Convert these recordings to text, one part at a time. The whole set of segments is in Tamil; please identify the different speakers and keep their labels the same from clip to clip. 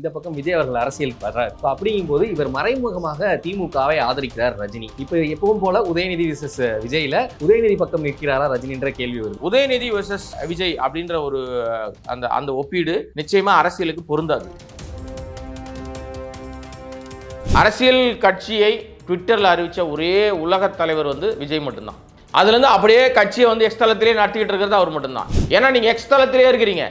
Speaker 1: இந்த பக்கம் விஜய் அவர்கள் அரசியலுக்கு வர்றார். ஸோ அப்படிங்கும்போது இவர் மறைமுகமாக திமுகவை ஆதரிக்கிறார் ரஜினி. இப்போ எப்பவும் போல உதயநிதி விசஸ் விஜய்ல உதயநிதி பக்கம் நிற்கிறாரா ரஜினின்ற கேள்வி வருது.
Speaker 2: உதயநிதி விசஸ் விஜய் அப்படின்ற ஒரு அந்த அந்த ஒப்பீடு நிச்சயமா அரசியலுக்கு பொருந்தாது. அரசியல் கட்சியை ட்விட்டரில் அறிவித்த ஒரே உலகத் தலைவர் வந்து விஜய் மட்டும்தான். அதுலேருந்து அப்படியே கட்சியை வந்து எக்ஸ்தலத்திலே நடத்திக்கிட்டு இருக்கிறது அவர் மட்டும்தான். ஏன்னா நீங்கள் எக்ஸ்தலத்திலே இருக்கிறீங்க.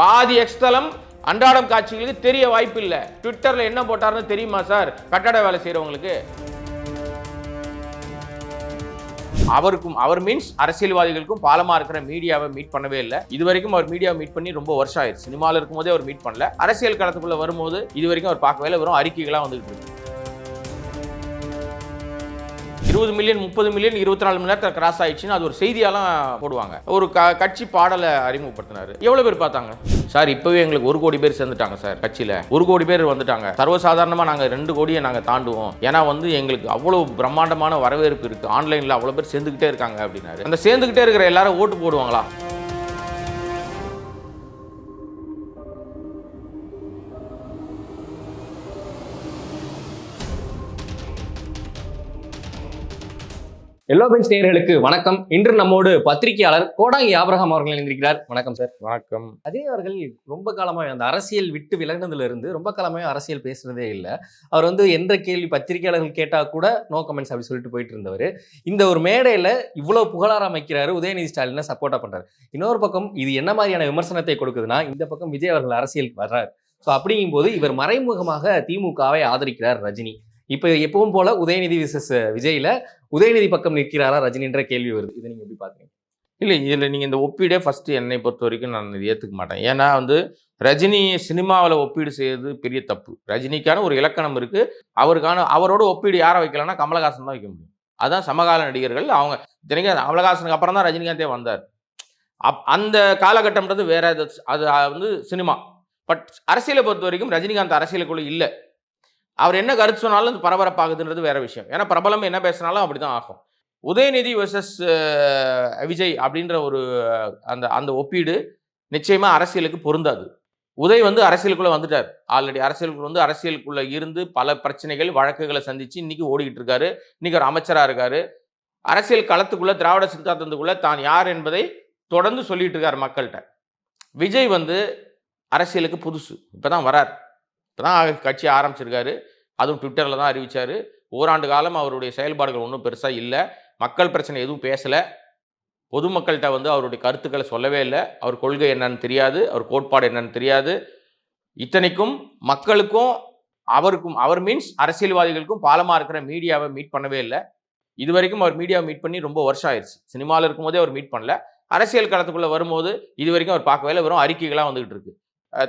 Speaker 2: பாதி எக்ஸ்தலம் அன்றாடம் காட்சிகளுக்கு தெரிய வாய்ப்பு இல்லை ட்விட்டரில் என்ன போட்டாருன்னு தெரியுமா சார்? கட்டட வேலை செய்கிறவங்களுக்கு அவருக்கும் அவர் மீன்ஸ் அரசியல்வாதிகளுக்கும் பாலமா இருக்கிற மீடியாவை மீட் பண்ணவே இல்லை. இது வரைக்கும் அவர் மீடியாவை மீட் பண்ணி ரொம்ப வருஷம் ஆயிடுச்சு. சினிமாவில் இருக்கும்போதே அவர் மீட் பண்ணல. அரசியல் களத்துக்குள்ள வரும்போது இது வரைக்கும் அவர் பார்க்கவே இல்லை. வெறும் அறிக்கைகளாக வந்துட்டு இருக்கு. இருபது மில்லியன் முப்பது மில்லியன் இருபத்தி நாலு மணி நேரத்தில் கிராஸ் ஆயிடுச்சுன்னு அது ஒரு செய்தியாலாம் போடுவாங்க. ஒரு க கட்சி பாடலை அறிமுகப்படுத்தினாரு. எவ்வளோ பேர் பார்த்தாங்க? சார் இப்போவே எங்களுக்கு ஒரு கோடி பேர் சேர்ந்துட்டாங்க சார் கட்சியில். ஒரு கோடி பேர் வந்துட்டாங்க. சர்வசாதாரணமாக நாங்கள் ரெண்டு கோடியை நாங்கள் தாண்டுவோம். ஏன்னா வந்து எங்களுக்கு அவ்வளோ பிரம்மாண்டமான வரவேற்பு இருக்குது ஆன்லைனில் அவ்வளோ பேர் சேர்ந்துக்கிட்டே இருக்காங்க அப்படின்னாரு. அந்த சேர்ந்துக்கிட்டே இருக்கிற எல்லாரும் ஓட்டு போடுவாங்களா?
Speaker 1: எல்லோ பெஞ்ச் நேயர்களுக்கு வணக்கம். இன்று நம்மோடு பத்திரிகையாளர் கோடாங்கி ஆபிரகாம் அவர்கள் இணைந்திருக்கிறார். வணக்கம் சார்
Speaker 2: வணக்கம்.
Speaker 1: அஜய் அவர்கள் ரொம்ப காலமாக அந்த அரசியல் விட்டு விலகினதுல இருந்து ரொம்ப காலமாக அரசியல் பேசுறதே இல்லை. அவர் வந்து எந்த கேள்வி பத்திரிகையாளர்கள் கேட்டா கூட நோ கமெண்ட்ஸ் அப்படி சொல்லிட்டு போயிட்டு இருந்தவர். இந்த ஒரு மேடையில இவ்வளவு புகழாரம் அமைக்கிறாரு உதயநிதி ஸ்டாலினை சப்போர்ட்டா பண்றாரு. இன்னொரு பக்கம் இது என்ன மாதிரியான விமர்சனத்தை கொடுக்குதுன்னா இந்த பக்கம் விஜய் அவர்கள் அரசியலுக்கு வர்றார். ஸோ அப்படிங்கும்போது இவர் மறைமுகமாக திமுகவை ஆதரிக்கிறார் ரஜினி. இப்போ எப்பவும் போல உதயநிதி விசஸ் விஜயில் உதயநிதி பக்கம் நிற்கிறாரா ரஜினின்ற கேள்வி வருது. இதை நீங்க எப்படி பாக்குறீங்க
Speaker 2: இல்லை இதில் நீங்கள் இந்த ஒப்பீடே ஃபஸ்ட்டு என்னை பொறுத்த வரைக்கும் நான் இதை ஏற்றுக்க மாட்டேன். ஏன்னா வந்து ரஜினி சினிமாவில் ஒப்பீடு செய்யறது பெரிய தப்பு. ரஜினிக்கான ஒரு இலக்கணம் இருக்குது அவருக்கான அவரோட ஒப்பீடு யாரை வைக்கலன்னா கமலஹாசன் தான் வைக்க முடியும். அதுதான் சமகால நடிகர்கள் அவங்க இத்தனைக்கும் கமலஹாசனுக்கு அப்புறம் தான் ரஜினிகாந்தே வந்தார். அப் அந்த காலகட்டம்ன்றது வேற அது வந்து சினிமா. பட் அரசியலை பொறுத்த வரைக்கும் ரஜினிகாந்த் அரசியலுக்குள்ளே இல்லை. அவர் என்ன கருத்து சொன்னாலும் அது பரபரப்பாகுதுன்றது வேற விஷயம். ஏன்னா பிரபலம் என்ன பேசினாலும் அப்படி தான் ஆகும். உதயநிதி வர்சஸ் விஜய் அப்படின்ற ஒரு அந்த அந்த ஒப்பீடு நிச்சயமாக அரசியலுக்கு பொருந்தாது. உதய் வந்து அரசியலுக்குள்ளே வந்துட்டார். ஆல்ரெடி அரசியலுக்குள்ள வந்து அரசியலுக்குள்ளே இருந்து பல பிரச்சனைகள் வழக்குகளை சந்தித்து இன்னைக்கு ஓடிக்கிட்டு இருக்காரு. இன்றைக்கி ஒரு அமைச்சராக இருக்கார். அரசியல் களத்துக்குள்ளே திராவிட சித்தாந்தத்துக்குள்ளே தான் யார் என்பதை தொடர்ந்து சொல்லிட்டு இருக்கார் மக்கள்கிட்ட. விஜய் வந்து அரசியலுக்கு புதுசு. இப்போ தான் வரார். இப்பதான் கட்சி ஆரம்பிச்சிருக்காரு. அதுவும் ட்விட்டரில் தான் அறிவித்தார் ஓராண்டு காலம் அவருடைய செயல்பாடுகள் ஒன்றும் பெருசாக இல்லை. மக்கள் பிரச்சனை எதுவும் பேசலை. பொதுமக்கள்கிட்ட வந்து அவருடைய கருத்துக்களை சொல்லவே இல்லை. அவர் கொள்கை என்னன்னு தெரியாது. அவர் கோட்பாடு என்னன்னு தெரியாது. இத்தனைக்கும் மக்களுக்கும் அவருக்கும் அவர் மீன்ஸ் அரசியல்வாதிகளுக்கும் பாலமாக இருக்கிற மீடியாவை மீட் பண்ணவே இல்லை. இது வரைக்கும் அவர் மீடியாவை மீட் பண்ணி ரொம்ப வருஷம் ஆயிடுச்சு சினிமாவில் இருக்கும்போதே அவர் மீட் பண்ணல. அரசியல் களத்துக்குள்ளே வரும்போது இது வரைக்கும் அவர் பார்க்கவே இல்லை. வெறும் அறிக்கைகளாக வந்துகிட்டு இருக்கு.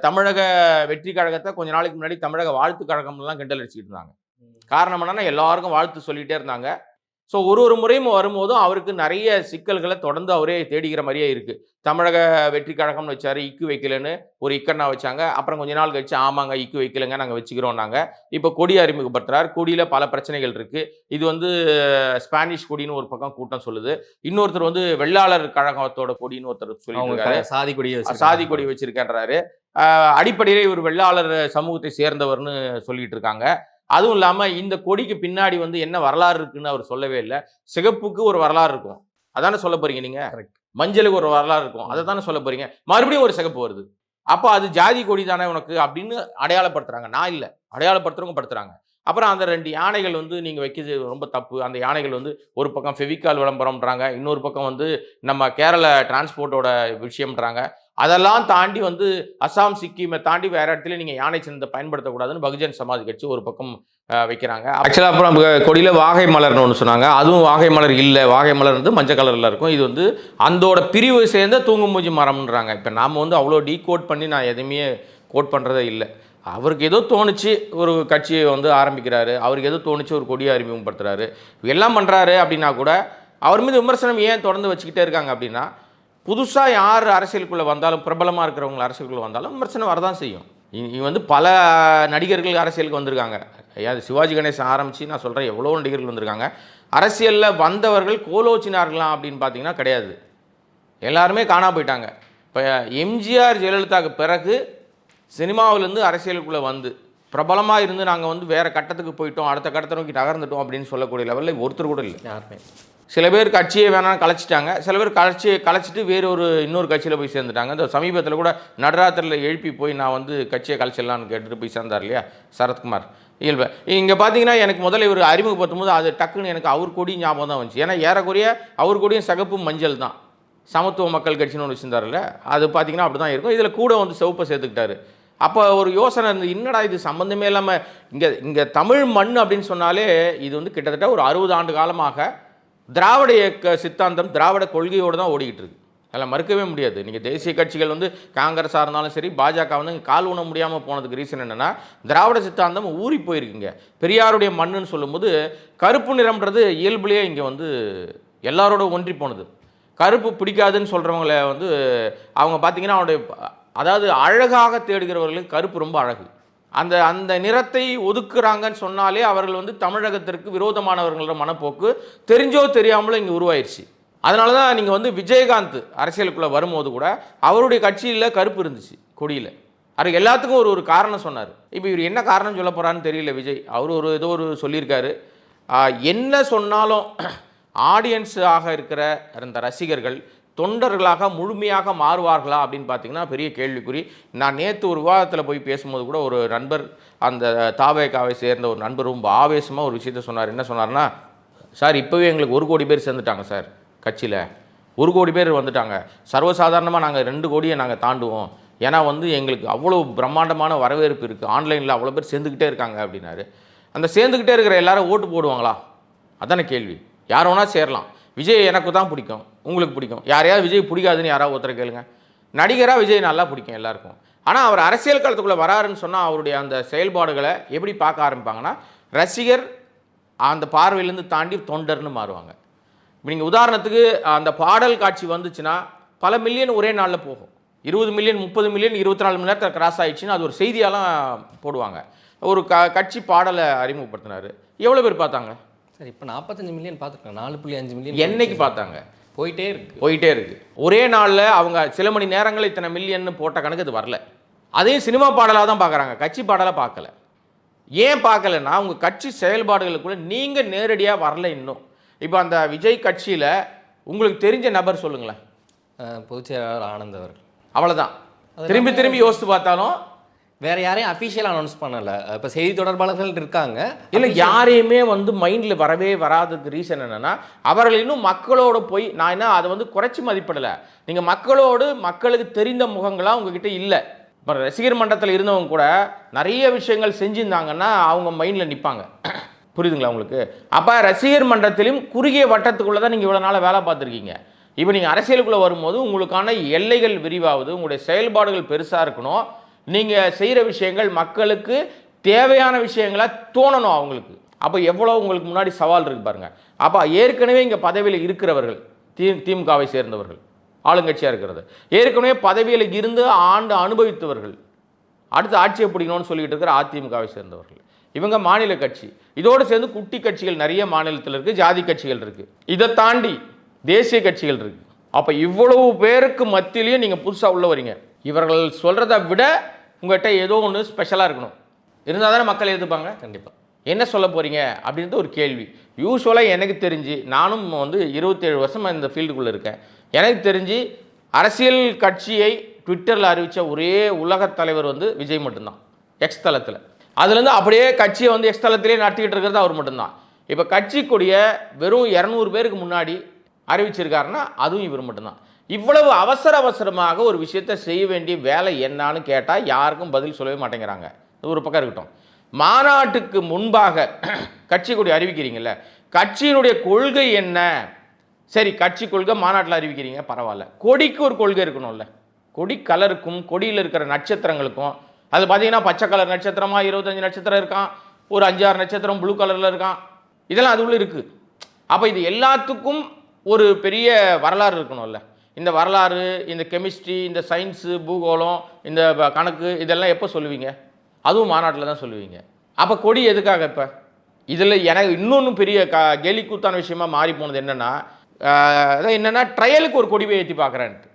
Speaker 2: தமிழக வெற்றி கழகத்தை கொஞ்ச நாளைக்கு முன்னாடி தமிழக வாழ்த்து கழகம்லாம் கிண்டல் அடிச்சுக்கிட்டு இருந்தாங்க. காரணம் என்னன்னா எல்லாருக்கும் வாழ்த்து சொல்லிட்டே இருந்தாங்க. ஸோ ஒரு ஒரு முறையும் வரும்போதும் அவருக்கு நிறைய சிக்கல்களை தொடர்ந்து அவரே தேடிக்கிற மாதிரியே இருக்கு. தமிழக வெற்றி கழகம்னு வச்சாரு இக்கு வைக்கலன்னு ஒரு இக்கண்ணா வச்சாங்க. அப்புறம் கொஞ்ச நாள் கழிச்சு ஆமாங்க இக்கு வைக்கலங்க நாங்கள் வச்சுக்கிறோம் நாங்கள் இப்போ கொடி அறிமுகப்படுத்துறாரு. கொடியில் பல பிரச்சனைகள் இருக்கு. இது வந்து ஸ்பானிஷ் கொடின்னு ஒரு பக்கம் கூட்டம் சொல்லுது. இன்னொருத்தர் வந்து வெள்ளாளர் கழகத்தோட கொடின்னு ஒருத்தர்
Speaker 1: க- சாதி வச்சிருக்காங்க.
Speaker 2: சாதி கொடி வச்சிருக்கேன்றாரு. அடிப்படையிலே இவர் வெள்ளாளர் சமூகத்தை சேர்ந்தவர்னு சொல்லிட்டு இருக்காங்க. அதுவும் இல்லாம இந்த கொடிக்கு பின்னாடி வந்து என்ன வரலாறு இருக்குன்னு அவர் சொல்லவே இல்லை. சிகப்புக்கு ஒரு வரலாறு இருக்கும். அதானே சொல்ல போறீங்க நீங்க. மஞ்சளுக்கு ஒரு வரலாறு இருக்கும். அதை தானே சொல்ல போறீங்க? மறுபடியும் ஒரு சிகப்பு வருது. அப்போ அது ஜாதி கொடி தானே உனக்கு அப்படின்னு அடையாளப்படுத்துறாங்க. நான் இல்லை. அடையாளப்படுத்துறவங்க படுத்துறாங்க. அப்புறம் அந்த ரெண்டு யானைகள் வந்து நீங்கள் வைக்கிறது ரொம்ப தப்பு. அந்த யானைகள் வந்து ஒரு பக்கம் ஃபெவிகால் விளம்பரம்ன்றாங்க. இன்னொரு பக்கம் வந்து நம்ம கேரள டிரான்ஸ்போர்ட்டோட விஷயம்ன்றாங்க. அதெல்லாம் தாண்டி வந்து அசாம் சிக்கிமை தாண்டி வேற இடத்துல நீங்கள் யானை சின்னத்தை பயன்படுத்தக்கூடாதுன்னு பகுஜன் சமாஜ் கட்சி ஒரு பக்கம் வைக்கிறாங்க. ஆக்சுவலாக அப்புறம் கொடியில் வாகை மலர்னு ஒன்று சொன்னாங்க. அதுவும் வாகை மலர் இல்லை. வாகை மலர் வந்து மஞ்சள் கலரில் இருக்கும். இது வந்து அந்தோட பிரிவு சேர்ந்த தூங்குமூஞ்சி மரம்ன்றாங்க. இப்போ நாம் வந்து அவ்வளோ டீ கோட் பண்ணி நான் எதுவுமே கோட் பண்ணுறதே இல்லை. அவருக்கு ஏதோ தோணுச்சு ஒரு கட்சியை வந்து ஆரம்பிக்கிறாரு. அவருக்கு ஏதோ தோணுச்சு ஒரு கொடியை அறிமுகப்படுத்துகிறாரு எல்லாம் பண்ணுறாரு அப்படின்னா கூட அவர் மீது விமர்சனம் ஏன் தொடர்ந்து வச்சுக்கிட்டே இருக்காங்க அப்படின்னா புதுசாக யார் அரசியலுக்குள்ளே வந்தாலும் பிரபலமாக இருக்கிறவங்க அரசியலுக்குள்ளே வந்தாலும் விமர்சனம் வரதான் செய்யும். இங்கே வந்து பல நடிகர்கள் அரசியலுக்கு வந்திருக்காங்க. ஐயா அது சிவாஜி கணேசன் ஆரம்பித்து நான் சொல்கிறேன் எவ்வளோ நடிகர்கள் வந்திருக்காங்க. அரசியலில் வந்தவர்கள் கோலோச்சினார்களாம் அப்படின்னு பார்த்தீங்கன்னா கிடையாது. எல்லாருமே காணா போயிட்டாங்க. இப்போ எம்ஜிஆர் ஜெயலலிதாவுக்கு பிறகு சினிமாவிலேருந்து அரசியலுக்குள்ளே வந்து பிரபலமாக இருந்து நாங்கள் வந்து வேறு கட்டத்துக்கு போயிட்டோம் அடுத்த கட்டத்தை நோக்கி நகர்ந்துட்டோம் அப்படின்னு சொல்லக்கூடிய லெவலில் ஒருத்தர் கூட இல்லை.
Speaker 1: யாருமே.
Speaker 2: சில பேர் கட்சியை வேணாம்னு கலைச்சிட்டாங்க. சில பேர் கட்சியை கலைச்சிட்டு வேறு ஒரு இன்னொரு கட்சியில் போய் சேர்ந்துட்டாங்க. இந்த சமீபத்தில் கூட நடராத்திரியில் எழுப்பி போய் நான் வந்து கட்சியை கலைச்சிடலான்னு கேட்டுட்டு போய் சேர்ந்தார் இல்லையா? சரத்குமார். இயல்பு. இங்கே பார்த்தீங்கன்னா எனக்கு முதல்ல இவர் அறிமுகப்படுத்தும் போது அது டக்குன்னு எனக்கு அவர் கூடியும் ஞாபகம் தான் வந்துச்சு. ஏன்னா ஏறக்குறைய அவர் கூடியும் சகப்பு மஞ்சள் தான். சமத்துவ மக்கள் கட்சின்னு ஒன்று வச்சுருந்தார்ல அது பார்த்தீங்கன்னா அப்படி தான் இருக்கும். இதில் கூட வந்து சிவப்பை சேர்த்துக்கிட்டாரு. அப்போ ஒரு யோசனை இருந்து என்னடா இது? சம்மந்தமே இல்லாமல் இங்கே இங்கே தமிழ் மண் அப்படின்னு சொன்னாலே இது வந்து கிட்டத்தட்ட ஒரு அறுபது ஆண்டு காலமாக திராவிட இயக்க சித்தாந்தம் திராவிட கொள்கையோடு தான் ஓடிக்கிட்டு இருக்கு. அதில் மறுக்கவே முடியாது. நீங்கள் தேசிய கட்சிகள் வந்து காங்கிரஸாக இருந்தாலும் சரி பாஜக வந்து கால் ஊன முடியாமல் போனதுக்கு ரீசன் என்னென்னா திராவிட சித்தாந்தம் ஊறி போயிருக்குங்க. பெரியாருடைய மண்ணுன்னு சொல்லும்போது கருப்பு நிறம்ன்றது இயல்புலேயே இங்கே வந்து எல்லாரோட ஒன்றி போனது. கருப்பு பிடிக்காதுன்னு சொல்கிறவங்கள வந்து அவங்க பார்த்தீங்கன்னா அவனுடைய அதாவது அழகாக தேடுகிறவர்களுக்கு கருப்பு ரொம்ப அழகு. அந்த அந்த நிறத்தை ஒதுக்குறாங்கன்னு சொன்னாலே அவர்கள் வந்து தமிழகத்திற்கு விரோதமானவர்களோட மனப்போக்கு தெரிஞ்சோ தெரியாமலோ இங்கே உருவாயிருச்சு. அதனால தான் நீங்கள் வந்து விஜயகாந்த் அரசியலுக்குள்ளே வரும்போது கூட அவருடைய கட்சியில் கருப்பு இருந்துச்சு கொடியில். அவர் எல்லாத்துக்கும் ஒரு ஒரு காரணம் சொன்னார். இப்போ இவர் என்ன காரணம் சொல்ல போகிறான்னு தெரியல விஜய். அவர் ஒரு ஏதோ ஒரு சொல்லியிருக்காரு. என்ன சொன்னாலும் ஆடியன்ஸாக இருக்கிற அந்த ரசிகர்கள் தொண்டர்களாக முழுமையாக மாறுவார்களா அப்படின்னு பார்த்தீங்கன்னா பெரிய கேள்விக்குறி. நான் நேற்று ஒரு விவாதத்தில் போய் பேசும்போது கூட ஒரு நண்பர் அந்த தாவேக்காவை சேர்ந்த ஒரு நண்பர் ரொம்ப ஆவேசமாக ஒரு விஷயத்த சொன்னார். என்ன சொன்னார்னா சார் இப்போவே எங்களுக்கு ஒரு கோடி பேர் சேர்ந்துட்டாங்க சார் கட்சியில். ஒரு கோடி பேர் வந்துட்டாங்க. சர்வசாதாரணமாக நாங்கள் ரெண்டு கோடியை நாங்கள் தாண்டுவோம். ஏன்னா வந்து எங்களுக்கு அவ்வளோ பிரம்மாண்டமான வரவேற்பு இருக்குது ஆன்லைனில் அவ்வளோ பேர் சேர்ந்துக்கிட்டே இருக்காங்க அப்படின்னாரு. அந்த சேர்ந்துக்கிட்டே இருக்கிற எல்லாரும் ஓட்டு போடுவாங்களா? அதானே கேள்வி. யார் வேணால் சேரலாம். விஜய் எனக்கு தான் பிடிக்கும். உங்களுக்கு பிடிக்கும். யாரையாவது விஜய் பிடிக்காதுன்னு யாராவது ஒருத்தரை கேளுங்க. நடிகராக விஜய் நல்லா பிடிக்கும் எல்லாருக்கும். ஆனால் அவர் அரசியல் களத்துக்குள்ளே வராருன்னு சொன்னால் அவருடைய அந்த செயல்பாடுகளை எப்படி பார்க்க ஆரம்பிப்பாங்கன்னா ரசிகர் அந்த பார்வையிலேருந்து தாண்டி தொண்டர்னு மாறுவாங்க. இப்போ நீங்கள் உதாரணத்துக்கு அந்த பாடல் காட்சி வந்துச்சுன்னா பல மில்லியன் ஒரே நாளில் போகும். இருபது மில்லியன் முப்பது மில்லியன் இருபத்தி நாலு மணி நேரத்தில் கிராஸ் ஆயிடுச்சுன்னா அது ஒரு செய்தியாலாம் போடுவாங்க. ஒரு க கட்சி பாடலை அறிமுகப்படுத்தினார். எவ்வளோ பேர் பார்த்தாங்க?
Speaker 1: சார் இப்போ நாற்பத்தஞ்சு மில்லியன் பார்த்துருக்கோம் நாலு புள்ளி அஞ்சு மில்லியன்
Speaker 2: என்னைக்கு பார்த்தாங்க?
Speaker 1: போயிட்டே இருக்கு.
Speaker 2: போயிட்டே இருக்கு. ஒரே நாளில் அவங்க சில மணி நேரங்கள் இத்தனை மில்லியன் போட்ட கணக்கு இது வரல. அதையும் சினிமா பாடலாக தான் பார்க்குறாங்க கட்சி பாடலாக பார்க்கல ஏன் பார்க்கலன்னா உங்கள் கட்சி செயல்பாடுகளுக்குள்ள நீங்கள் நேரடியாக வரல இன்னும். இப்போ அந்த விஜய் கட்சியில் உங்களுக்கு தெரிஞ்ச நபர் சொல்லுங்களேன்.
Speaker 1: அஹ், பொதுச் செயலாளர் ஆனந்த் அவர்கள்.
Speaker 2: அவ்வளோதான் திரும்பி திரும்பி யோசித்து பார்த்தாலும்
Speaker 1: வேற யாரையும் அஃபிஷியல் அனௌன்ஸ் பண்ணல. இப்போ செய்தி தொடர்பாளர்கள் இருக்காங்க.
Speaker 2: இல்லை யாரையுமே வந்து மைண்டில் வரவே வராததுக்கு ரீசன் என்னென்னா அவர்கள் இன்னும் மக்களோட போய் நான் என்ன அதை வந்து குறைச்சி மதிப்பிடலை. நீங்கள் மக்களோடு மக்களுக்கு தெரிந்த முகங்களாக உங்ககிட்ட இல்லை. இப்போ ரசிகர் மன்றத்தில் இருந்தவங்க கூட நிறைய விஷயங்கள் செஞ்சுருந்தாங்கன்னா அவங்க மைண்டில் நிற்பாங்க புரியுதுங்களா உங்களுக்கு? அப்போ ரசிகர் மன்றத்திலும் குறுகிய வட்டத்துக்குள்ளே தான் நீங்கள் இவ்வளோ நாளாக வேலை பார்த்துருக்கீங்க. இப்போ நீங்கள் அரசியலுக்குள்ளே வரும்போது உங்களுக்கான எல்லைகள் விரிவாகுது உங்களுடைய செயல்பாடுகள் பெருசாக இருக்கணும். நீங்கள் செய்கிற விஷயங்கள் மக்களுக்கு தேவையான விஷயங்களை தோணணும் அவங்களுக்கு. அப்போ எவ்வளோ உங்களுக்கு முன்னாடி சவால் இருக்கு பாருங்கள் அப்போ ஏற்கனவே இங்கே பதவியில் இருக்கிறவர்கள் தி திமுகவை சேர்ந்தவர்கள் ஆளுங்கட்சியாக இருக்கிறது. ஏற்கனவே பதவியில் இருந்து ஆண்டு அனுபவித்தவர்கள் அடுத்து ஆட்சியை பிடிக்கணும்னு சொல்லிட்டு இருக்கிற அதிமுகவை சேர்ந்தவர்கள். இவங்க மாநில கட்சி. இதோடு சேர்ந்து குட்டி கட்சிகள் நிறைய மாநிலத்தில் இருக்குது ஜாதி கட்சிகள் இருக்குது இதை தாண்டி தேசிய கட்சிகள் இருக்குது அப்போ இவ்வளவு பேருக்கு மத்தியிலையும் நீங்கள் புதுசாக உள்ள வரீங்க. இவர்கள் சொல்கிறத விட உங்கள்கிட்ட ஏதோ ஒன்று ஸ்பெஷலாக இருக்கணும். இருந்தால் தானே மக்கள் எதிர்ப்பாங்க?
Speaker 1: கண்டிப்பாக
Speaker 2: என்ன சொல்ல போகிறீங்க அப்படின்றது ஒரு கேள்வி. யூஸ்வலாக எனக்கு தெரிஞ்சு நானும் வந்து இருபத்தேழு வருஷமாக இந்த ஃபீல்டுக்குள்ளே இருக்கேன். எனக்கு தெரிஞ்சு அரசியல் கட்சியை ட்விட்டரில் அறிவித்த ஒரே உலகத் தலைவர் வந்து விஜய் மட்டும்தான். எக்ஸ் தளத்தில். அதுலேருந்து அப்படியே கட்சியை வந்து எக்ஸ் தளத்திலே நடத்திக்கிட்டு இருக்கிறது அவர் மட்டும்தான். இப்போ கட்சி வெறும் இரநூறு பேருக்கு முன்னாடி அறிவிச்சிருக்காருன்னா அதுவும் இவர் மட்டும்தான். இவ்வளவு அவசர அவசரமாக ஒரு விஷயத்தை செய்ய வேண்டிய வேலை என்னன்னு கேட்டால் யாருக்கும் பதில் சொல்லவே மாட்டேங்கிறாங்க. இது ஒரு பக்கம் இருக்கட்டும். மாநாட்டுக்கு முன்பாக கட்சி கொடி அறிவிக்கிறீங்கள கட்சியினுடைய கொள்கை என்ன? சரி கட்சி கொள்கை மாநாட்டில் அறிவிக்கிறீங்க பரவாயில்ல. கொடிக்கு ஒரு கொள்கை இருக்கணும்ல. கொடி கலருக்கும் கொடியில் இருக்கிற நட்சத்திரங்களுக்கும் அது பார்த்தீங்கன்னா பச்சை கலர் நட்சத்திரமா இருபத்தஞ்சு நட்சத்திரம் இருக்கான் ஒரு அஞ்சாறு நட்சத்திரம் ப்ளூ கலரில் இருக்கான். இதெல்லாம் அது இருக்குது அப்போ இது எல்லாத்துக்கும் ஒரு பெரிய வரலாறு இருக்கணும்ல. இந்த வரலாறு இந்த கெமிஸ்ட்ரி இந்த சயின்ஸு பூகோளம் இந்த கணக்கு இதெல்லாம் எப்போ சொல்லுவீங்க? அதுவும் மாநாட்டில் தான் சொல்லுவீங்க. அப்போ கொடி எதுக்காக இப்போ? இதில் எனக்கு இன்னொன்று பெரிய க கேலி கூத்தான விஷயமா மாறி போனது என்னென்னா அதான் என்னென்னா ட்ரையலுக்கு ஒரு கொடி ஏற்றி பார்க்குறேன்ட்டு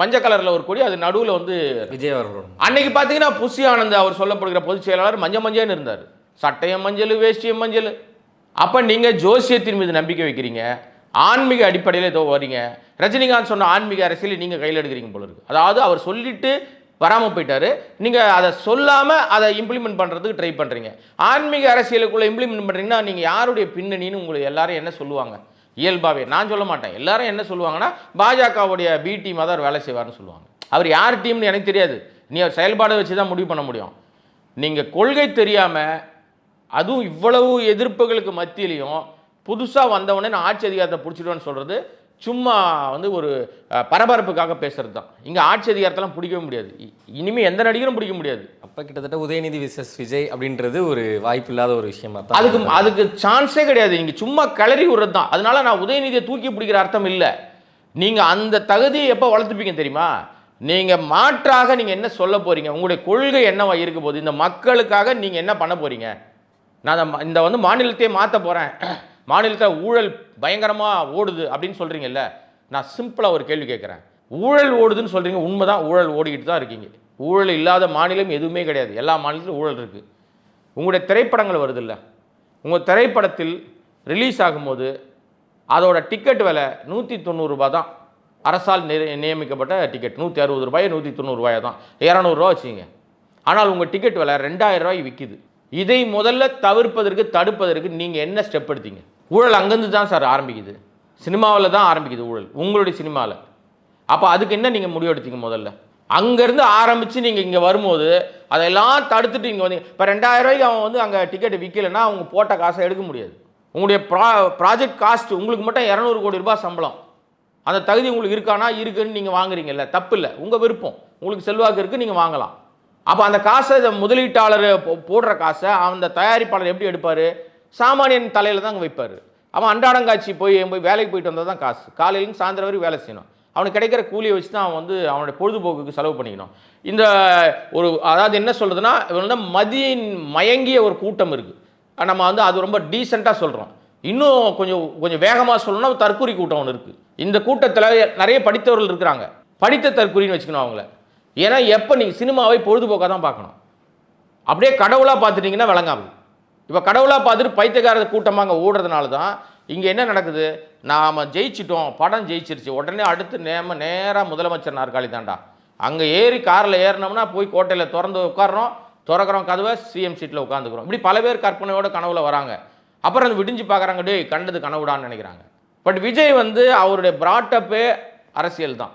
Speaker 2: மஞ்சள் கலரில் ஒரு கொடி அது நடுவில் வந்து
Speaker 1: விஜய் அவர்களோட
Speaker 2: அன்னைக்கு பார்த்தீங்கன்னா புஷி ஆனந்த் அவர் சொல்லப்படுகிற பொதுச் செயலாளர் மஞ்சள் மஞ்சள்னு இருந்தார். சட்டையம் மஞ்சள் வேஷ்டியம் மஞ்சள். அப்போ நீங்கள் ஜோசியத்தின் மீது நம்பிக்கை வைக்கிறீங்க. ஆன்மீக அடிப்படையில் ஏதோ வரீங்க ரஜினிகாந்த் சொன்ன ஆன்மீக அரசியல் நீங்கள் கையில் எடுக்கிறீங்க போல இருக்குது அதாவது அவர் சொல்லிட்டு வராமல் போயிட்டார். நீங்கள் அதை சொல்லாமல் அதை இம்ப்ளிமெண்ட் பண்ணுறதுக்கு ட்ரை பண்ணுறீங்க ஆன்மீக அரசியலுக்குள்ளே இம்ப்ளிமெண்ட் பண்ணுறீங்கன்னா நீங்கள் யாருடைய பின்னணின்னு உங்களுக்கு எல்லாரும் என்ன சொல்லுவாங்க? இயல்பாகவே நான் சொல்ல மாட்டேன். எல்லாரும் என்ன சொல்லுவாங்கன்னா பாஜகவுடைய பி டீமாக தான் அவர் வேலை செய்வார்னு சொல்லுவாங்க. அவர் யார் டீம்னு எனக்கு தெரியாது. நீ அவர் செயல்பாடை வச்சு தான் முடிவு பண்ண முடியும். நீங்கள் கொள்கை தெரியாமல் அதுவும் இவ்வளவு எதிர்ப்புகளுக்கு மத்தியிலையும் புதுசாக வந்தவொடனே நான் ஆட்சி அதிகாரத்தை பிடிச்சிடுவேன்னு சொல்கிறது சும்மா வந்து ஒரு பரபரப்புக்காக பேசுறது தான் இங்கே ஆட்சி அதிகாரத்தெல்லாம் பிடிக்கவே முடியாது. இ- இனிமே எந்த நடிகரும் பிடிக்க முடியாது.
Speaker 1: அப்ப கிட்டத்தட்ட உதயநிதி விசஸ் விஜய் அப்படின்றது ஒரு வாய்ப்பு இல்லாத ஒரு விஷயமா தான்
Speaker 2: அதுக்கு அதுக்கு சான்ஸே கிடையாது. நீங்க சும்மா கிளறி விடுறது தான் அதனால நான் உதயநிதியை தூக்கி பிடிக்கிற அர்த்தம் இல்லை. நீங்க அந்த தகுதியை எப்போ வளர்த்துப்பீங்க தெரியுமா? நீங்க மாற்றாக நீங்க என்ன சொல்ல போறீங்க? உங்களுடைய கொள்கை என்னவா இருக்க போகுது? இந்த மக்களுக்காக நீங்க என்ன பண்ண போறீங்க? நான் இந்த வந்து மாநிலத்தையே மாற்ற போறேன். மாநிலத்தில் ஊழல் பயங்கரமாக ஓடுது அப்படின்னு சொல்கிறீங்கல்ல நான் சிம்பிளாக ஒரு கேள்வி கேட்குறேன். ஊழல் ஓடுதுன்னு சொல்கிறீங்க உண்மை தான் ஊழல் ஓடிக்கிட்டு தான் இருக்கீங்க. ஊழல் இல்லாத மாநிலம் எதுவுமே கிடையாது எல்லா மாநிலத்திலும் ஊழல் இருக்குது உங்களுடைய திரைப்படங்கள் வருதுல்ல உங்கள் திரைப்படத்தில் ரிலீஸ் ஆகும்போது அதோட டிக்கெட் விலை நூற்றி தொண்ணூறுரூபா தான். அரசால் நியமிக்கப்பட்ட டிக்கெட் நூற்றி அறுபது ரூபாய் நூற்றி தொண்ணூறுரூவாய் தான். இரநூறுவா வச்சுங்க ஆனால் உங்கள் டிக்கெட் விலை ரெண்டாயிரம் ரூபாய் விற்கிது இதை முதல்ல தவிர்ப்பதற்கு தடுப்பதற்கு நீங்கள் என்ன ஸ்டெப் எடுத்தீங்க? ஊழல் அங்கேருந்து தான் சார் ஆரம்பிக்குது. சினிமாவில் தான் ஆரம்பிக்குது ஊழல். உங்களுடைய சினிமாவில் அப்போ அதுக்கு என்ன நீங்கள் முடிவெடுத்தீங்க முதல்ல? அங்கேருந்து ஆரம்பித்து நீங்கள் இங்கே வரும்போது அதெல்லாம் தடுத்துட்டு இங்கே வந்தீங்க. இப்போ ரெண்டாயிரம் ரூபாய்க்கு அவன் வந்து அங்கே டிக்கெட் விற்கலைன்னா அவங்க போட்ட காசை எடுக்க முடியாது. உங்களுடைய ப்ரா ப்ராஜெக்ட் காஸ்ட் உங்களுக்கு மட்டும் இரநூறு கோடி ரூபாய் சம்பளம். அந்த தகுதி உங்களுக்கு இருக்கானா இருக்குன்னு நீங்கள் வாங்குறீங்கல்ல? தப்பு இல்லை உங்கள் விருப்பம். உங்களுக்கு செல்வாக்கு இருக்குது நீங்கள் வாங்கலாம். அப்போ அந்த காசை இந்த முதலீட்டாளர் போ- போடுற காசை அந்த தயாரிப்பாளர் எப்படி எடுப்பார்? சாமானியன் தலையில் தான் அங்கே வைப்பார். அவன் அன்றாடங்காட்சி போய் போய் வேலைக்கு போயிட்டு வந்தால் தான் காசு. காலையிலேருந்து சாயந்தரம் வரைக்கும் வேலை செய்யணும். அவனுக்கு கிடைக்கிற கூலியை வச்சு தான் அவன் வந்து அவனுடைய பொழுதுபோக்குக்கு செலவு பண்ணிக்கணும். இந்த ஒரு அதாவது என்ன சொல்கிறதுனா இவன் மதியின் மயங்கிய ஒரு கூட்டம் இருக்குது நம்ம வந்து அது ரொம்ப டீசெண்டாக சொல்கிறோம் இன்னும் கொஞ்சம் கொஞ்சம் வேகமாக சொல்லணும்னா தற்கூரி கூட்டம் ஒன்று இருக்குது இந்த கூட்டத்தில் நிறைய படித்தவர்கள் இருக்கிறாங்க. படித்த தற்கூரின்னு வச்சுக்கணும் அவங்கள. ஏன்னா எப்போ நீங்கள் சினிமாவை பொழுதுபோக்காக தான் பார்க்கணும். அப்படியே கடவுளாக பார்த்துட்டிங்கன்னா விளங்காமல் இப்போ கடவுளாக பார்த்துட்டு பைத்தியக்கார கூட்டமாக ஓடுறதுனால தான் இங்கே என்ன நடக்குது? நாம் ஜெயிச்சிட்டோம் படம் ஜெயிச்சிருச்சு. உடனே அடுத்து நேம நேராக முதலமைச்சர் நாற்காலி தாண்டா அங்கே ஏறி காரில் ஏறினோம்னா போய் கோட்டையில் திறந்து உட்கார்றோம் திறக்கிறோம் கதவை சிஎம் சீட்டில் உட்காந்துக்கிறோம் இப்படி பல பேர் கற்பனையோட கனவுல வராங்க. அப்புறம் அது விடிஞ்சு பார்க்குறாங்க டேய் கண்டது கனவுடான்னு நினைக்கிறாங்க. பட் விஜய் வந்து அவருடைய பிராட்டப்பே அரசியல் தான்.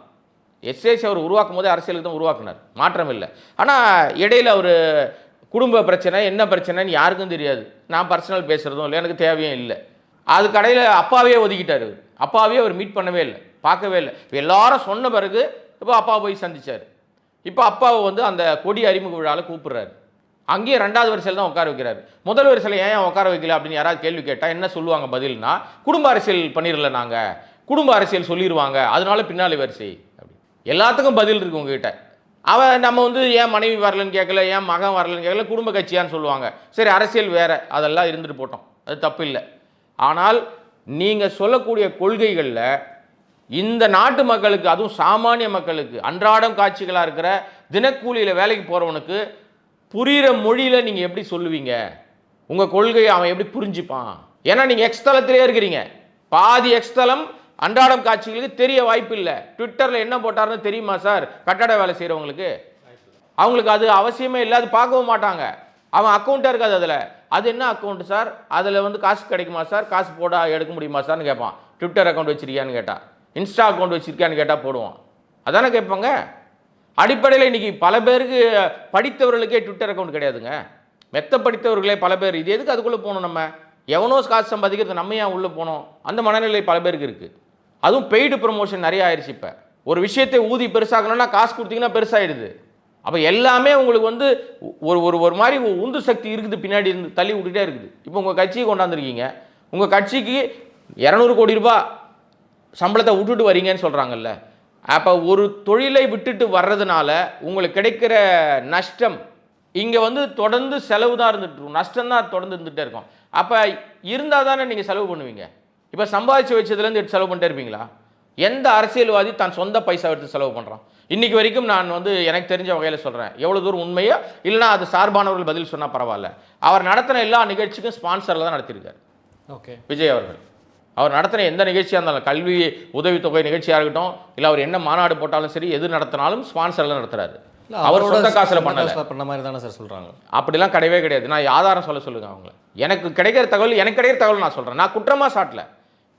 Speaker 2: எஸ்ஏசி அவர் உருவாக்கும் போதே அரசியலுக்கு தான் உருவாக்குனார். மாற்றம் இல்லை ஆனால் இடையில் அவர் குடும்ப பிரச்சனை என்ன பிரச்சனைன்னு யாருக்கும் தெரியாது. நான் பர்சனல் பேசுகிறதும் இல்லை எனக்கு தேவையும் இல்லை. அது கடையில் அப்பாவே ஒதுக்கிட்டார். அப்பாவே அவர் மீட் பண்ணவே இல்லை பார்க்கவே இல்லை. இப்போ எல்லாரும் சொன்ன பிறகு இப்போ அப்பா போய் சந்திச்சார். இப்போ அப்பாவை வந்து அந்த கொடி அறிமுக விழாவில் கூப்பிட்றாரு. அங்கேயே ரெண்டாவது வரிசையில் தான் உட்கார வைக்கிறாரு. முதல் வரிசையில் ஏன் உட்கார வைக்கல அப்படின்னு யாராவது கேள்வி கேட்டால் என்ன சொல்லுவாங்க பதில்னா குடும்ப அரசியல் பண்ணிடல நாங்கள் குடும்ப அரசியல் சொல்லிடுவாங்க அதனால பின்னாலே வரிசை. அப்படி. எல்லாத்துக்கும் பதில் இருக்கு உங்ககிட்ட. அவன் நம்ம வந்து ஏன் மனைவி வரலன்னு கேட்கல ஏன் மகன் வரலன்னு கேட்கல குடும்ப கட்சியான்னு சொல்லுவாங்க. சரி அரசியல் வேறு அதெல்லாம் இருந்துட்டு போட்டோம். அது தப்பு இல்லை. ஆனால் நீங்கள் சொல்லக்கூடிய கொள்கைகளில் இந்த நாட்டு மக்களுக்கு அதுவும் சாமானிய மக்களுக்கு அன்றாடம் காட்சிகளாக இருக்கிற தினக்கூலியில் வேலைக்கு போகிறவனுக்கு புரிகிற மொழியில் நீங்கள் எப்படி சொல்லுவீங்க? உங்கள் கொள்கையை அவன் எப்படி புரிஞ்சுப்பான்? ஏன்னா நீங்கள் எக்ஸ்தலத்திலே இருக்கிறீங்க. பாதி எக்ஸ்தலம் அன்றாடம் காட்சிகளுக்கு தெரிய வாய்ப்பு இல்லை ட்விட்டரில் என்ன போட்டாருன்னு தெரியுமா சார்? கட்டட வேலை செய்கிறவங்களுக்கு அவங்களுக்கு அது அவசியமே இல்லை அது பார்க்கவும் மாட்டாங்க. அவன் அக்கௌண்ட்டாக இருக்காது அதில். அது என்ன அக்கௌண்ட் சார்? அதில் வந்து காசு கிடைக்குமா சார்? காசு போட எடுக்க முடியுமா சார்னு கேட்பான் ட்விட்டர் அக்கௌண்ட் வச்சுருக்கியான்னு கேட்டால் இன்ஸ்டா அக்கௌண்ட் வச்சுருக்கியான்னு கேட்டால் போடுவான். அதானே கேட்பாங்க? அடிப்படையில் இன்னைக்கு பல பேருக்கு படித்தவர்களுக்கே ட்விட்டர் அக்கௌண்ட் கிடையாதுங்க. மெத்த படித்தவர்களே பல பேர். இது எதுக்கு அதுக்குள்ளே போகணும் நம்ம? எவனோ காசு சம்பாதிக்கிறது நம்ம ஏன் உள்ளே போனோம்? அந்த மனநிலை பல பேருக்கு இருக்குது அதுவும் பெய்டு ப்ரொமோஷன் நிறைய ஆயிடுச்சு இப்போ. ஒரு விஷயத்தை ஊதி பெருசாகணும்னா காசு கொடுத்தீங்கன்னா பெருசாகிடுது அப்போ எல்லாமே உங்களுக்கு வந்து ஒரு ஒரு ஒரு மாதிரி உந்து சக்தி இருக்குது பின்னாடி இருந்து தள்ளி விட்டுகிட்டே இருக்குது. இப்போ உங்கள் கட்சியை கொண்டாந்துருக்கீங்க. உங்கள் கட்சிக்கு இரநூறு கோடி ரூபாய் சம்பளத்தை விட்டுட்டு வரீங்கன்னு சொல்கிறாங்கல்ல அப்போ ஒரு தொழிலை விட்டுட்டு வர்றதுனால உங்களுக்கு கிடைக்கிற நஷ்டம் இங்கே வந்து தொடர்ந்து செலவு தான் இருந்துட்டுருக்கும் நஷ்டம் தான் தொடர்ந்து இருந்துகிட்டே இருக்கும். அப்போ இருந்தால் தானே நீங்கள் செலவு பண்ணுவீங்க? இப்போ சம்பாதிச்சு வச்சதுலேருந்து எடுத்து செலவு பண்ணிட்டே இருப்பீங்களா? எந்த அரசியல்வாதி தான் சொந்த பைசா எடுத்து செலவு பண்ணுறான் இன்னைக்கு வரைக்கும் நான் வந்து எனக்கு தெரிஞ்ச வகையில் சொல்கிறேன் எவ்வளோ தூரம் உண்மையோ இல்லைனா அது சார்பானவர்கள் பதில் சொன்னால் பரவாயில்ல. அவர் நடத்தின எல்லா நிகழ்ச்சிக்கும் ஸ்பான்சரில் தான் நடத்தியிருக்காரு
Speaker 1: ஓகே.
Speaker 2: விஜய் அவர்கள். அவர் நடத்தின எந்த நிகழ்ச்சியாக இருந்தாலும் கல்வி உதவித்தொகை நிகழ்ச்சியாக இருக்கட்டும் இல்லை அவர் என்ன மாநாடு போட்டாலும் சரி எது நடத்தினாலும் ஸ்பான்சரில் நடத்துறாரு. அவர் சொந்த காசுல பண்ணல.
Speaker 1: பண்ண மாதிரி தானே சார் சொல்றாங்க.
Speaker 2: அப்படிலாம் கிடையவே கிடையாது. நான் ஆதாரம் சொல்ல சொல்லுங்க அவங்கள. எனக்கு கிடைக்கிற தகவல் எனக்கு கிடைக்கிற தகவல் நான் சொல்கிறேன் நான் குற்றமாக சாட்டல.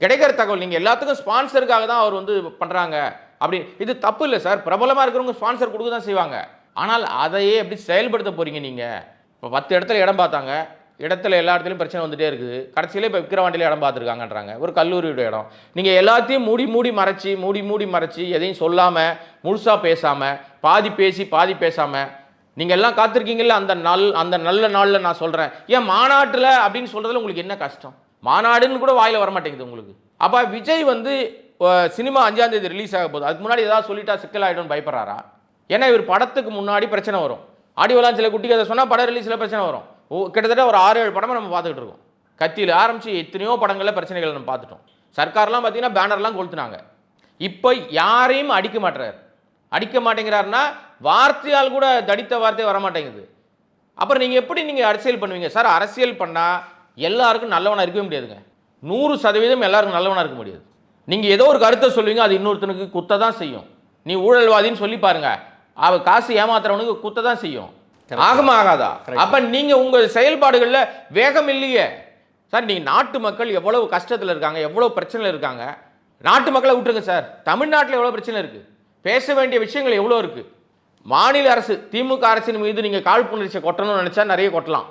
Speaker 2: கிடைக்கிற தகவல். நீங்கள் எல்லாத்துக்கும் ஸ்பான்சருக்காக தான் அவர் வந்து பண்ணுறாங்க அப்படி இது தப்பு இல்லை சார். பிரபலமாக இருக்கிறவங்க ஸ்பான்சர் கொடுக்க தான் செய்வாங்க. ஆனால் அதையே எப்படி செயல்படுத்த போகிறீங்க நீங்கள் இப்போ பத்து இடத்துல இடம் பார்த்தாங்க. இடத்துல எல்லா இடத்துலையும் பிரச்சனை வந்துட்டே இருக்குது. கடைசியில் இப்போ விக்கிரவாண்டியில் இடம் பார்த்துருக்காங்கன்றாங்க. ஒரு கல்லூரியோட இடம். நீங்கள் எல்லாத்தையும் மூடி மூடி மறைச்சி மூடி மூடி மறைச்சி எதையும் சொல்லாமல் முழுசாக பேசாமல் பாதி பேசி பாதி பேசாமல் நீங்கள் எல்லாம் காத்திருக்கீங்கல்ல அந்த நல் அந்த நல்ல நாளில் நான் சொல்கிறேன் ஏன் மாநாட்டில் அப்படின்னு சொல்கிறதுல உங்களுக்கு என்ன கஷ்டம்? மாநாடுன்னு கூட வாயில் வர மாட்டேங்குது உங்களுக்கு. அப்போ விஜய் வந்து சினிமா அஞ்சாம் தேதி ரிலீஸ் ஆக போகுது. அதுக்கு முன்னாடி ஏதாவது சொல்லிட்டா சிக்கல் ஆகிடும்னு பயப்படுறாரா? ஏன்னா இவர் படத்துக்கு முன்னாடி பிரச்சனை வரும். ஆடியோலாம் சில குட்டி கதை சொன்னால் படம் ரிலீஸில் பிரச்சனை வரும். ஓ கிட்டத்தட்ட ஒரு ஆறு ஏழு படமாக நம்ம பார்த்துக்கிட்டு இருக்கோம். கத்தியில் ஆரம்பித்து எத்தனையோ படங்களில் பிரச்சனைகள் நம்ம பார்த்துட்டோம். சர்க்கார்லாம் பார்த்தீங்கன்னா பேனர்லாம் கொளுத்துனாங்க. இப்போ யாரையும் அடிக்க மாட்டுறாரு. அடிக்க மாட்டேங்கிறாருன்னா வார்த்தையால் கூட தடித்த வார்த்தை வர மாட்டேங்குது அப்புறம் நீங்கள் எப்படி நீங்கள் அரசியல் பண்ணுவீங்க? சார் அரசியல் பண்ணால் எல்லாருக்கும் நல்லவனாக இருக்கவே முடியாதுங்க. நூறு சதவீதம் எல்லாருக்கும் நல்லவனாக இருக்க முடியாது. நீங்கள் ஏதோ ஒரு கருத்தை சொல்லுவீங்க அது இன்னொருத்தனுக்கு குத்த தான் செய்யும். நீ ஊழல்வாதின்னு சொல்லி பாருங்க. அவ காசு ஏமாத்துறவனுக்கு குத்த தான் செய்யும். ஆகுமா ஆகாதா. அப்ப நீங்க உங்க செயல்பாடுகள்ல வேகம் இல்லையே. சார் நீங்க நாட்டு மக்கள் எவ்வளவு கஷ்டத்துல இருக்காங்க எவ்வளவு பிரச்சனையில் இருக்காங்க. நாட்டு மக்களை விட்டுருங்க சார். தமிழ்நாட்டில் எவ்வளவு பிரச்சனை இருக்கு? பேச வேண்டிய விஷயங்கள் எவ்வளோ இருக்கு? மாநில அரசு திமுக அரசின் மீது நீங்க காழ்ப்புணர்ச்சியை கொட்டணும்னு நினைச்சா நிறைய கொட்டலாம்.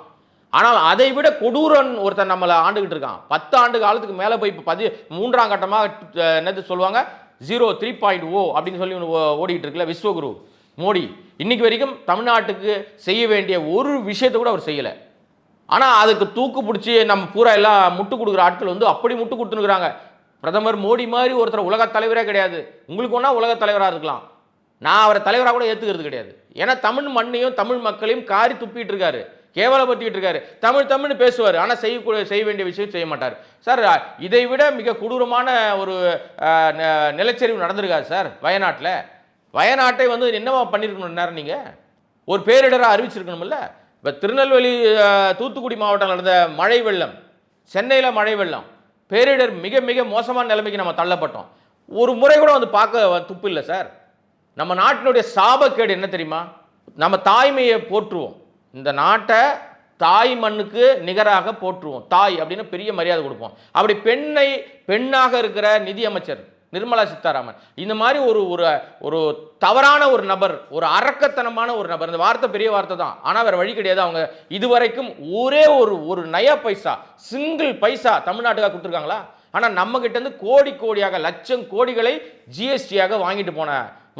Speaker 2: ஆனால் அதை விட கொடூரன் ஒருத்தன் நம்மளை ஆண்டுகிட்டு இருக்கான். பத்து ஆண்டு காலத்துக்கு மேலே போய் இப்போ பதி மூன்றாம் கட்டமாக என்னது சொல்லுவாங்க? ஜீரோ த்ரீ பாயிண்ட் ஓ அப்படின்னு சொல்லி ஒன்று ஓ- இருக்குல்ல விஸ்வகுரு மோடி. இன்னைக்கு வரைக்கும் தமிழ்நாட்டுக்கு செய்ய வேண்டிய ஒரு விஷயத்தை கூட அவர் செய்யலை. ஆனால் அதுக்கு தூக்கு பிடிச்சி நம்ம பூரா எல்லாம் முட்டு கொடுக்குற ஆட்கள் வந்து அப்படி முட்டு கொடுத்துனுக்குறாங்க பிரதமர் மோடி மாதிரி ஒருத்தர் உலக தலைவரே கிடையாது. உங்களுக்கு ஒன்றா உலக தலைவராக இருக்கலாம். நான் அவரை தலைவராக கூட ஏற்றுக்கிறது கிடையாது. ஏன்னா தமிழ் மண்ணையும் தமிழ் மக்களையும் காரி துப்பிட்டு இருக்காரு. கேவலப்படுத்திக்கிட்டு இருக்காரு தமிழ் தமிழ்னு பேசுவார். ஆனால் செய்ய செய்ய வேண்டிய விஷயம் செய்ய மாட்டார். சார் இதை விட மிக கொடூரமான ஒரு நிலச்சரிவு நடந்திருக்காரு சார் வயநாட்டில். வயநாட்டை வந்து என்னவா பண்ணியிருக்கணும் நேரம் நீங்கள் ஒரு பேரிடராக அறிவிச்சிருக்கணும்ல. இப்போ திருநெல்வேலி தூத்துக்குடி மாவட்டம் நடந்த மழை வெள்ளம் சென்னையில் மழை வெள்ளம் பேரிடர் மிக மிக மோசமான நிலைமைக்கு நம்ம தள்ளப்பட்டோம். ஒரு முறை கூட வந்து பார்க்க வ- துப்பு இல்லை சார். நம்ம நாட்டினுடைய சாபக்கேடு என்ன தெரியுமா? நம்ம தாய்மையை போற்றுவோம். இந்த நாட்டை தாய் மண்ணுக்கு நிகராக போற்றுவோம். தாய் அப்படின்னு பெரிய மரியாதை கொடுப்போம். அப்படி பெண்ணை பெண்ணாக இருக்கிற நிதியமைச்சர் நிர்மலா சீதாராமன் இந்த மாதிரி ஒரு ஒரு ஒரு தவறான ஒரு நபர் ஒரு அரக்கத்தனமான ஒரு நபர் இந்த வார்த்தை பெரிய வார்த்தை தான். ஆனால் வேறு வழி கிடையாது. அவங்க இதுவரைக்கும் ஒரே ஒரு ஒரு நய பைசா சிங்கிள் பைசா தமிழ்நாட்டுக்காக கொடுத்துருக்காங்களா? ஆனால் நம்மக்கிட்டேருந்து கோடி கோடியாக லட்சம் கோடிகளை ஜிஎஸ்டியாக வாங்கிட்டு போன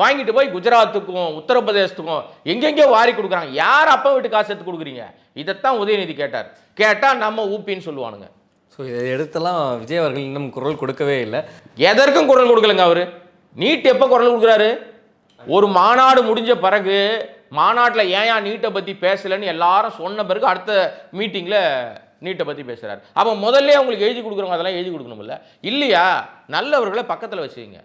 Speaker 2: வாங்கிட்டு போய் குஜராத்துக்கும் உத்தரப்பிரதேசத்துக்கும் எங்கெங்கேயோ வாரி கொடுக்குறாங்க. யார் அப்பா வீட்டு காசு எடுத்து கொடுக்குறீங்க? இதைத்தான் உதயநிதி கேட்டார். கேட்டால் நம்ம ஊப்பின்னு சொல்லுவானுங்க.
Speaker 1: ஸோ இதை எடுத்தெல்லாம் விஜய் அவர்கள் இன்னும் குரல் கொடுக்கவே இல்லை.
Speaker 2: எதற்கும் குரல் கொடுக்கலங்க அவரு. நீட் எப்போ குரல் கொடுக்குறாரு? ஒரு மாநாடு முடிஞ்ச பிறகு மாநாட்டில் ஏன் நீட்டை பற்றி பேசலைன்னு எல்லாரும் சொன்ன பிறகு அடுத்த மீட்டிங்கில் நீட்டை பற்றி பேசுகிறார் அப்போ முதல்ல உங்களுக்கு எழுதி கொடுக்குறவங்க அதெல்லாம் எழுதி கொடுக்கணும்ல. இல்லையா? நல்லவர்களை பக்கத்தில் வச்சுங்க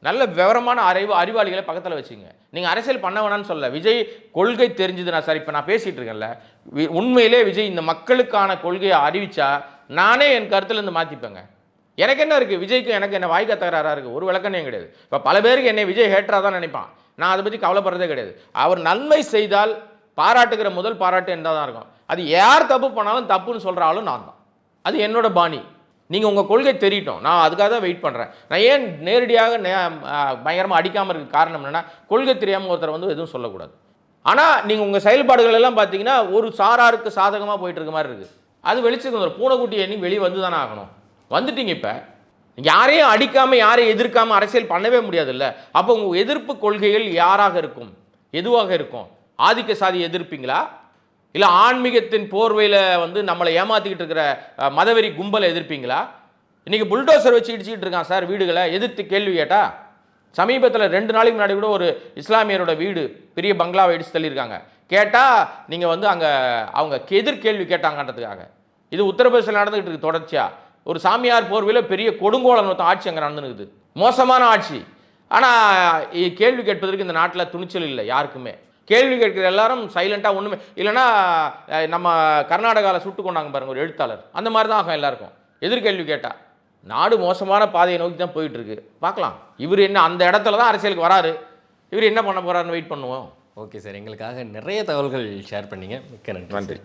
Speaker 2: நல்ல விவரமான அறிவு அறிவாளிகளை பக்கத்தில் வச்சுங்க. நீங்கள் அரசியல் பண்ண வேணாம்னு சொல்ல விஜய் கொள்கை தெரிஞ்சது நான் சார் இப்போ நான் பேசிகிட்டு இருக்கேன்ல. வி- உண்மையிலே விஜய் இந்த மக்களுக்கான கொள்கையை அறிவிச்சா நானே என் கருத்துலேருந்து மாற்றிப்பேங்க எனக்கு என்ன இருக்குது விஜய்க்கு எனக்கு என்ன வாய்க்கா தகராறாக இருக்குது ஒரு விளக்கமே கிடையாது? இப்போ பல பேருக்கு என்னை விஜய் ஹேட்டராக தான் நினைப்பான். நான் அதை பற்றி கவலைப்படுறதே கிடையாது. அவர் நன்மை செய்தால் பாராட்டுகிற முதல் பாராட்டு என்ன தான் இருக்கும். அது யார் தப்பு பண்ணாலும் தப்புன்னு சொல்கிறாலும் நான் தான். அது என்னோட பாணி. நீங்கள் உங்கள் கொள்கை தெரியட்டும். நான் அதுக்காக தான் வெயிட் பண்ணுறேன் நான் ஏன் நேரடியாக நே பயங்கரமாக அடிக்காமல் இருக்க காரணம் என்னென்னா கொள்கை தெரியாமல் ஒருத்தர் வந்து எதுவும் சொல்லக்கூடாது. ஆனால் நீங்கள் உங்கள் செயல்பாடுகள் எல்லாம் பார்த்தீங்கன்னா ஒரு சாராருக்கு சாதகமாக போயிட்டு இருக்க மாதிரி இருக்குது அது வெளிச்சத்துக்கு வந்துடும் பூனைக்குட்டி எண்ணி வெளியே வந்து தானே ஆகணும். வந்துட்டீங்க இப்போ. யாரையும் அடிக்காமல் யாரையும் எதிர்க்காமல் அரசியல் பண்ணவே முடியாதுல்ல. அப்போ உங்கள் எதிர்ப்பு கொள்கைகள் யாராக இருக்கும்? எதுவாக இருக்கும்? ஆதிக்க சாதி எதிர்ப்பீங்களா? இல்லை ஆன்மீகத்தின் போர்வையில் வந்து நம்மளை ஏமாத்திக்கிட்டு இருக்கிற மதவெறி கும்பலை எதிர்ப்பீங்களா? இன்றைக்கி புல்டோசர் வச்சு இடிச்சிக்கிட்டு இருக்கான் சார் வீடுகளை எதிர்த்து கேள்வி கேட்டா சமீபத்தில் ரெண்டு நாளைக்கு முன்னாடி கூட ஒரு இஸ்லாமியரோட வீடு பெரிய பங்களாவை இடிச்சு தள்ளியிருக்காங்க. கேட்டால் நீங்கள் வந்து அங்கே அவங்க எதிர் கேள்வி கேட்டாங்கன்றதுக்காக. இது உத்தரப்பிரதேசம் நடந்துகிட்டு இருக்கு தொடர்ச்சியாக ஒரு சாமியார் போர்வையில் பெரிய கொடுங்கோலன் ஒருத்தன் ஆட்சி அங்கே நடந்துனுக்குது மோசமான ஆட்சி. ஆனால் கேள்வி கேட்பதற்கு இந்த நாட்டில் துணிச்சல் இல்லை யாருக்குமே. கேள்வி கேட்கிற எல்லாரும் சைலண்ட்டாக ஒன்றுமே இல்லைன்னா நம்ம கர்நாடகாவில் சுட்டு கொண்டாங்க பாருங்க ஒரு எழுத்தாளர். அந்த மாதிரி தான் ஆகும் எல்லாருக்கும் எதிர்கேள்வி கேட்டா நாடு மோசமான பாதையை நோக்கி தான் போயிட்டு இருக்கு பார்க்கலாம். இவர் என்ன அந்த இடத்துல தான் அரசியலுக்கு வராரு. இவர் என்ன பண்ண போறாருன்னு வெயிட் பண்ணுவோம்.
Speaker 1: ஓகே சார் எங்களுக்காக நிறைய தகவல்கள் ஷேர் பண்ணீங்க. மிக்க நன்றி
Speaker 2: நன்றி.